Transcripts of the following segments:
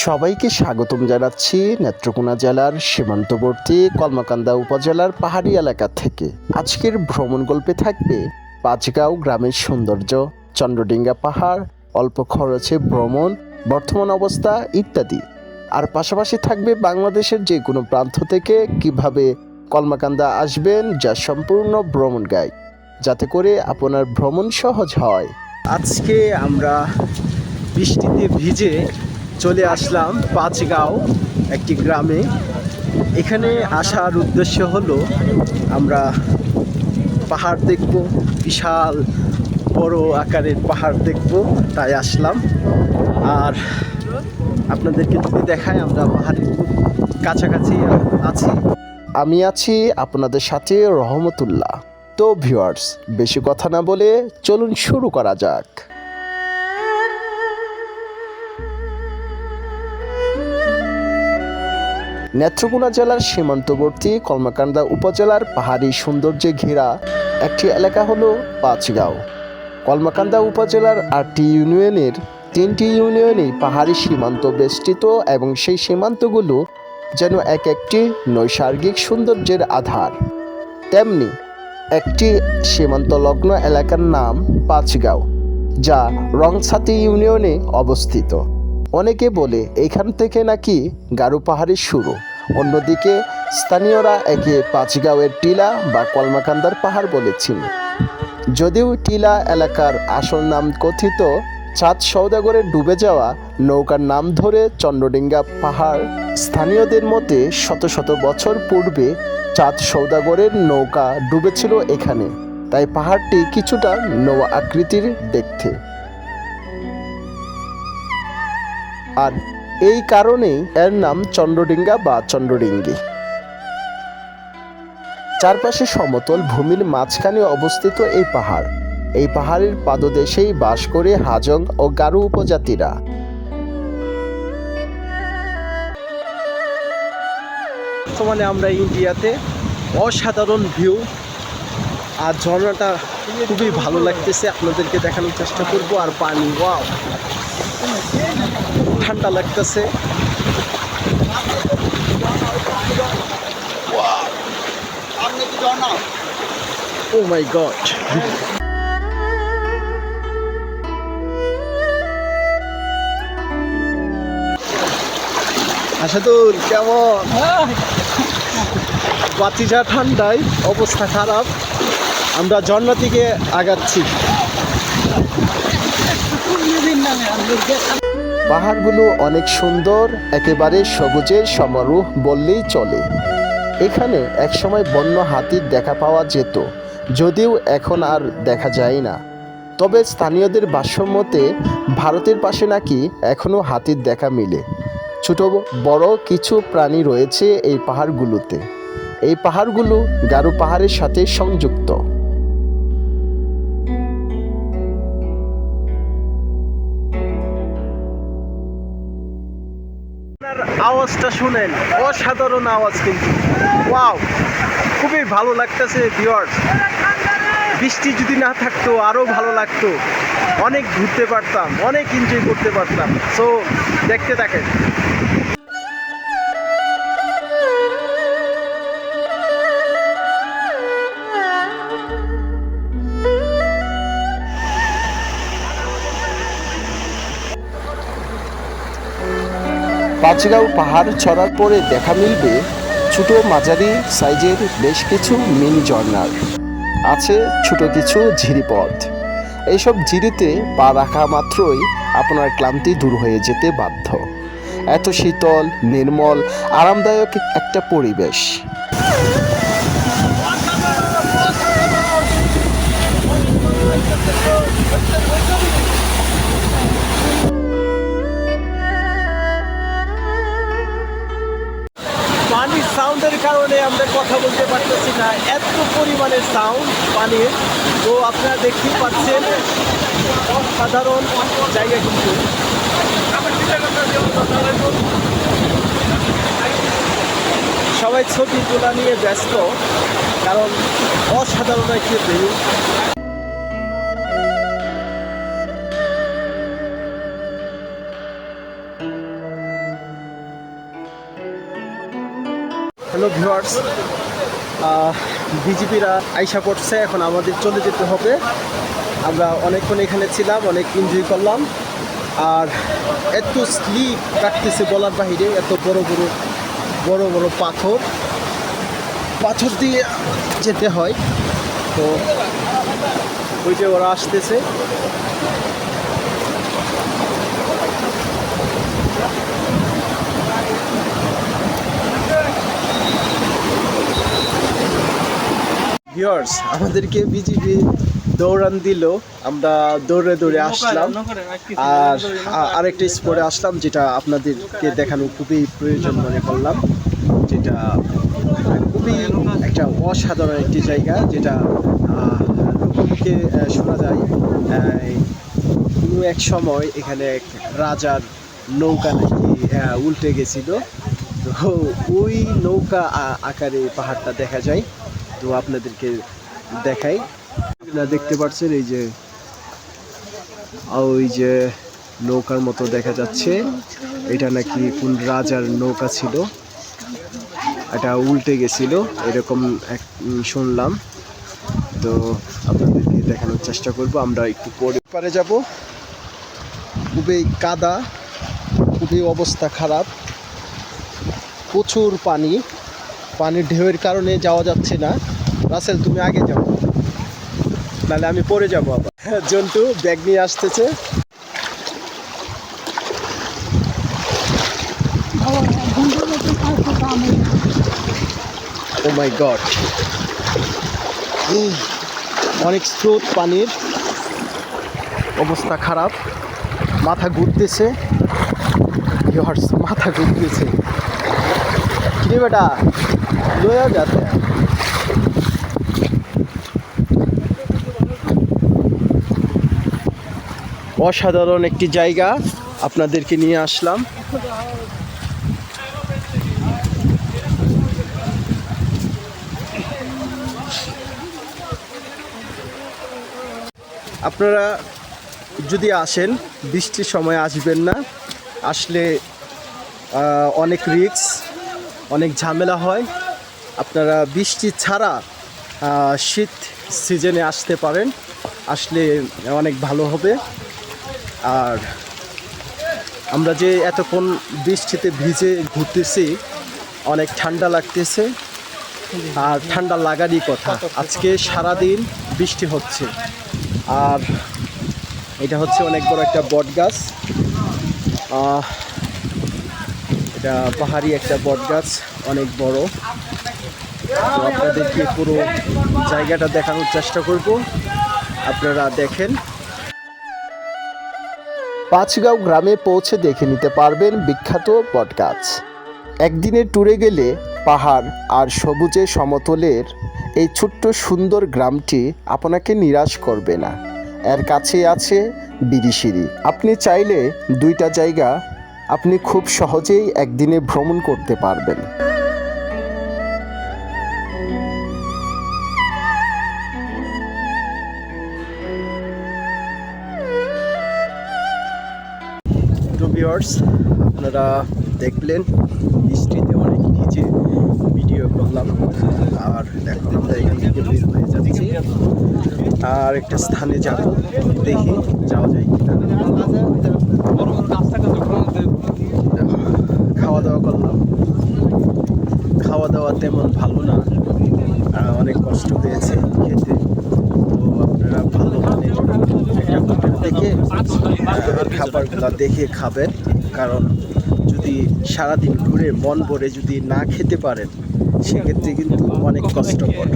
সবাইকে স্বাগতম জানাচ্ছি নেত্রকোনা জেলার সীমান্তবর্তী কলমাকান্দা উপজেলার পাহাড়ি এলাকা থেকে। আজকের ভ্রমণ গল্পে থাকবে পাঁচগাঁও গ্রামের সৌন্দর্য, চন্দ্রডিঙ্গা পাহাড়, অল্প খরচে ভ্রমণ, বর্তমান অবস্থা ইত্যাদি। আর পাশাপাশি থাকবে বাংলাদেশের যে কোনো প্রান্ত থেকে কীভাবে কলমাকান্দা আসবেন যা সম্পূর্ণ ভ্রমণ গাইড। যাতে করে আপনার ভ্রমণ সহজ হয়। আজকে আমরা বৃষ্টিতে ভিজে চলে আসলাম পাঁচগাঁও, একটি গ্রামে। এখানে আসার উদ্দেশ্য হলো, আমরা পাহাড় দেখব, বিশাল বড় আকারের পাহাড় দেখব, তাই আসলাম। আর আপনাদেরকে যদি দেখায় আমরা পাহাড়ের খুব কাছাকাছি আছি। আমি আছি আপনাদের সাথে রহমতুল্লাহ। তো ভিউয়ার্স, বেশি কথা না বলে চলুন শুরু করা যাক। নেত্রকোনা জেলার সীমান্তবর্তী কলমাকান্দা উপজেলার পাহাড়ি সৌন্দর্যে ঘেরা একটি এলাকা হলো পাঁচগাঁও। কলমাকান্দা উপজেলার আটটি ইউনিয়নের তিনটি ইউনিয়নই পাহাড়ি সীমান্ত বেষ্টিত এবং সেই সীমান্তগুলো যেন এক একটি নৈসর্গিক সৌন্দর্যের আধার। তেমনি একটি সীমান্তলগ্ন এলাকার নাম পাঁচগাঁও, যা রংছাতি ইউনিয়নে অবস্থিত। অনেকে বলে এখান থেকে নাকি গারু পাহাড়ের শুরু। অন্যদিকে স্থানীয়রা একে পাঁচগাঁওয়ের টিলা বা কলমাকান্দার পাহাড় বলেছেন। যদিও টিলা এলাকার আসল নাম কথিত, চাঁদ সৌদাগরের ডুবে যাওয়া নৌকার নাম ধরে চন্দ্রডিঙ্গা পাহাড় স্থানীয়দের মতে শত শত বছর পূর্বে চাঁদ সৌদাগরের নৌকা ডুবেছিল এখানে, তাই পাহাড়টি কিছুটা নৌয়া আকৃতির দেখতে। আর এই কারণেই এর নাম চন্দ্রডিঙ্গা বা চন্দ্রডিঙ্গি। চারপাশে সমতল ভূমির মাঝখানে অবস্থিত এই পাহাড়। এই পাহাড়ের পাদদেশেই বাস করে হাজং ও গারো উপজাতিরা। বর্তমানে আমরা ইন্ডিয়াতে অসাধারণ ভিউ। আর ঝর্ণাটা খুবই ভালো লাগতেছে। আপনাদেরকে দেখানোর চেষ্টা করব। আর পানি, ওয়াও। ঠান্ডা লাগতেছে। ও মাই গড। আসাদুল, কেমন? বাতিজা ঠান্ডায় অবস্থা খারাপ। আমরা ঝর্ণা থেকে আগাচ্ছি। পাহাড়গুলো অনেক সুন্দর, একেবারে সবুজের সমারোহ বললেই চলে। এখানে একসময় বন্য হাতির দেখা পাওয়া যেত, যদিও এখন আর দেখা যায় না। তবে স্থানীয়দের ভাষ্যমতে, ভারতের পাশে নাকি এখনও হাতির দেখা মিলে। ছোট, বড় কিছু প্রাণী রয়েছে এই পাহাড়গুলোতে। এই পাহাড়গুলো গারো পাহাড়ের সাথে সংযুক্ত। আওয়াজটা শুনেন। অসাধারণ আওয়াজ কিন্তু। ওয়াও, খুবই ভালো লাগতেছে ভিওয়ার্স বৃষ্টি যদি না থাকতো আরও ভালো লাগতো। অনেক ঘুরতে পারতাম, অনেক এনজয় করতে পারতাম। সো দেখতে থাকেন। পাঁচগাঁও পাহাড় ছড়ার পরে দেখা মিলবে ছোট মাঝারি সাইজের বেশ কিছু মিনি ঝর্নার আছে ছোট কিছু ঝিরিপথ এইসব ঝিরিতে পা রাখা মাত্রই আপনার ক্লান্তি দূর হয়ে যেতে বাধ্য। এত শীতল, নির্মল, আরামদায়ক একটা পরিবেশ। আমরা কথা বলতে পারতেছি না। এত পরিমাণে সাউন্ড পানির তো আপনারা দেখতেই পাচ্ছেন সাধারণ জায়গা কিন্তু। সবাই ছবি তোলা নিয়ে ব্যস্ত, কারণ অসাধারণ একটি ভিউয়ার্স বিজেপিরা আইসা করছে এখন আমাদের চলে যেতে হবে। আমরা অনেকক্ষণ এখানে ছিলাম, অনেক এনজয় করলাম। আর এত স্লিপ কাটতেছে বলার বাহিরে, এত বড় বড় বড় বড় পাথর। পাথর দিয়ে যেতে হয়। তো ওই যে ওরা আসতেছে। ভিউয়ার্স আমাদেরকে বিজিবি দৌড়ান দিল। আমরা দৌড়ে দৌড়ে আসলাম। আর আরেকটা স্পোর্টে আসলাম যেটা আপনাদেরকে দেখানো খুবই প্রয়োজন মনে করলাম। যেটা খুবই একটা অসাধারণ একটি জায়গা যেটা লোকমুখে শোনা যায়। কোনো এক সময় এখানে এক রাজার নৌকা নাকি উল্টে গেছিল। তো ওই নৌকা আকারে পাহাড়টা দেখা যায়। তো আপনাদেরকে দেখাই। দেখতে পাচ্ছেন এই যে, ওই যে নৌকার মতো দেখা যাচ্ছে। এটা নাকি কোন রাজার নৌকা ছিল? এটা উল্টে গেছিল, এরকম এক শুনলাম। তো আপনাদেরকে দেখানোর চেষ্টা করব, আমরা একটু পরে পারে যাব। খুবই কাদা, খুবই অবস্থা খারাপ। প্রচুর পানি, পানির ঢেউয়ের কারণে যাওয়া যাচ্ছে না। রাসেল, তুমি আগে যাও। নাহলে আমি পরে যাব আবার। জন্টু, ব্যাগ নিয়ে আসতেছে। Oh my god. অনেক স্রোত পানির। অবস্থা খারাপ। মাথা ঘুরতেছে। মাথা ঘুরতেছে। কিরে বেটা? লয়া যাতে। অসাধারণ একটি জায়গা আপনাদেরকে নিয়ে আসলাম। আপনারা যদি আসেন, বৃষ্টির সময় আসবেন না। আসলে অনেক রিস্ক, অনেক ঝামেলা হয়। আপনারা বৃষ্টি ছাড়া শীত সিজনে আসতে পারেন। আসলে অনেক ভালো হবে। আর আমরা যে এতক্ষণ বৃষ্টিতে ভিজে ঘুরতেছি, অনেক ঠান্ডা লাগতেছে আর ঠান্ডা লাগারই কথা। আজকে সারাদিন বৃষ্টি হচ্ছে। আর এটা হচ্ছে অনেক বড় একটা বট গাছ এটা পাহাড়ি একটা বট গাছ অনেক বড়। তো আপনাদেরকে পুরো জায়গাটা দেখানোর চেষ্টা করব। আপনারা দেখেন। পাঁচগাঁও গ্রামে পৌঁছে দেখে নিতে পারবেন বিখ্যাত বটগাছ। একদিনের ট্যুরে গেলে পাহাড় আর সবুজে সমতলের এই ছোট্ট সুন্দর গ্রামটি আপনাকে নিরাশ করবে না। এর কাছে আছে বিরিশিরি আপনি চাইলে দুইটা জায়গা আপনি খুব সহজেই একদিনে ভ্রমণ করতে পারবেন। ভিউয়ার্স আপনারা দেখলেন, বৃষ্টিতে অনেক নিচে ভিডিও করলাম, আর এখন আমরা এখান থেকে বের হয়ে আর একটা স্থানে যাব, দেখি যাওয়া যায় খাওয়া দাওয়া করলাম। খাওয়া দাওয়া তেমন ভালো না অনেক কষ্ট হয়েছে খেতে। থেকে খাবারগুলো দেখে খাবেন। কারণ যদি সারাদিন ঘুরে মন ভরে যদি না খেতে পারেন, সেক্ষেত্রে কিন্তু অনেক কষ্টকর।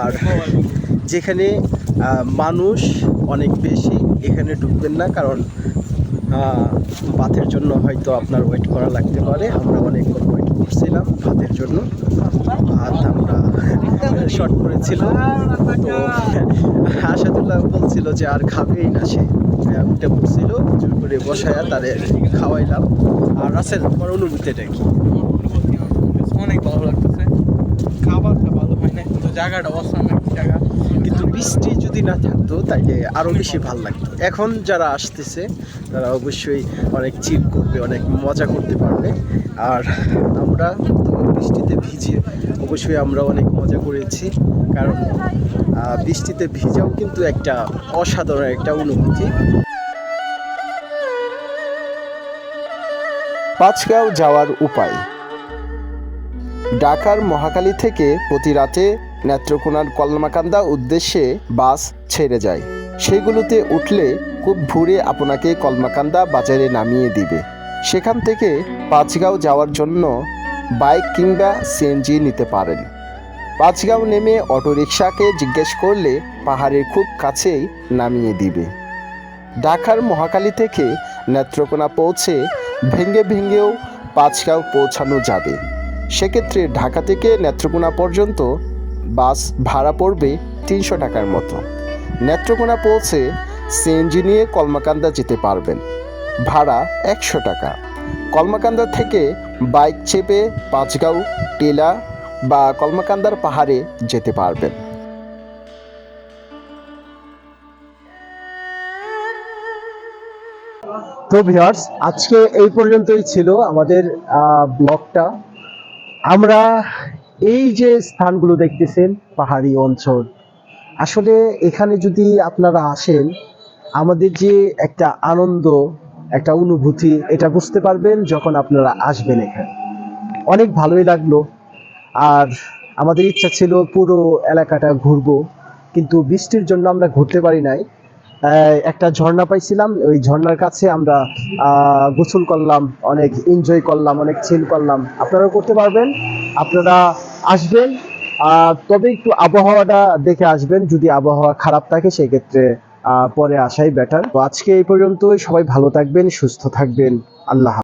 আর যেখানে মানুষ অনেক বেশি এখানে ঢুকবেন না, কারণ ভাতের জন্য হয়তো আপনার ওয়েট করা লাগতে পারে। আমরা অনেকক্ষণ ওয়েট করছিলাম ভাতের জন্য। ভাত আমরা শর্ট করেছিলাম। তো আসাদুল্লাহ বলছিল যে আর খাবেই না সে। আহ, উঠে পড়ছিল জোর করে বসায়া তারে খাওয়াইলাম। আর রাসেল তোমার অনুভূতিটা কি? অনেক ভালো লাগতেছে। খাবারটা ভালো হয় না জায়গাটা অসাম একটা জায়গা। কিন্তু বৃষ্টি যদি না থাকতো তাইলে আরও বেশি ভালো লাগতো। এখন যারা আসতেছে, তারা অবশ্যই অনেক চিল করবে, অনেক মজা করতে পারবে। আর আমরা তো বৃষ্টিতে ভিজে, অবশ্যই আমরা অনেক মজা করেছি। কারণ বৃষ্টিতে ভিজাও কিন্তু একটা অসাধারণ একটা অনুভূতি। পাঁচগাঁও যাওয়ার উপায়। ঢাকার মহাকালী থেকে প্রতি রাতে নেত্রকোনার কলমাকান্দা উদ্দেশ্যে বাস ছেড়ে যায়। সেগুলোতে উঠলে খুব ভোরে আপনাকে কলমাকান্দা বাজারে নামিয়ে দিবে। সেখান থেকে পাঁচগাঁও যাওয়ার জন্য বাইক কিংবা সিএনজি নিতে পারেন। পাঁচগাঁও নেমে অটোরিকশাকে জিজ্ঞেস করলে পাহাড়ের খুব কাছেই নামিয়ে দিবে। ঢাকার মহাকালী থেকে নেত্রকোনা পৌঁছে ভেঙ্গে ভেঙ্গেও পাঁচগাঁও পৌঁছানো যাবে। সেক্ষেত্রে ঢাকা থেকে নেত্রকোনা পর্যন্ত বাস ভাড়া পড়বে তিনশো টাকার মতো। নেত্রকোনা পৌঁছে সিএনজি নিয়ে কলমাকান্দা যেতে পারবেন। ভাড়া একশো টাকা। কলমাকান্দা থেকে বাইক চেপে পাঁচগাঁও, টেলা বা কলমাকান্দার পাহাড়ে যেতে পারবেন। তো ভিউয়ার্স, আজকে এই পর্যন্তই ছিল আমাদের ব্লগটা। আমরা এই যে স্থানগুলো দেখতেছেন, পাহাড়ি অঞ্চল, আসলে এখানে যদি আপনারা আসেন, আমাদের যে একটা আনন্দ, একটা অনুভূতি, এটা বুঝতে পারবেন যখন আপনারা আসবেন এখানে। অনেক ভালোই লাগল। আর আমাদের ইচ্ছা ছিল পুরো এলাকাটা ঘুরবো, কিন্তু বৃষ্টির জন্য আমরা ঘুরতে পারি নাই। একটা ঝর্ণা পাইছিলাম, ওই ঝর্ণার কাছে আমরা গোসল করলাম, অনেক এনজয় করলাম, অনেক চিল করলাম। আপনারাও করতে পারবেন। আপনারা আসবেন। তবে একটু আবহাওয়াটা দেখে আসবেন। যদি আবহাওয়া খারাপ থাকে, সেক্ষেত্রে পরে আসাই বেটার তো আজকে এই পর্যন্ত সবাই ভালো থাকবেন, সুস্থ থাকবেন। আল্লাহ।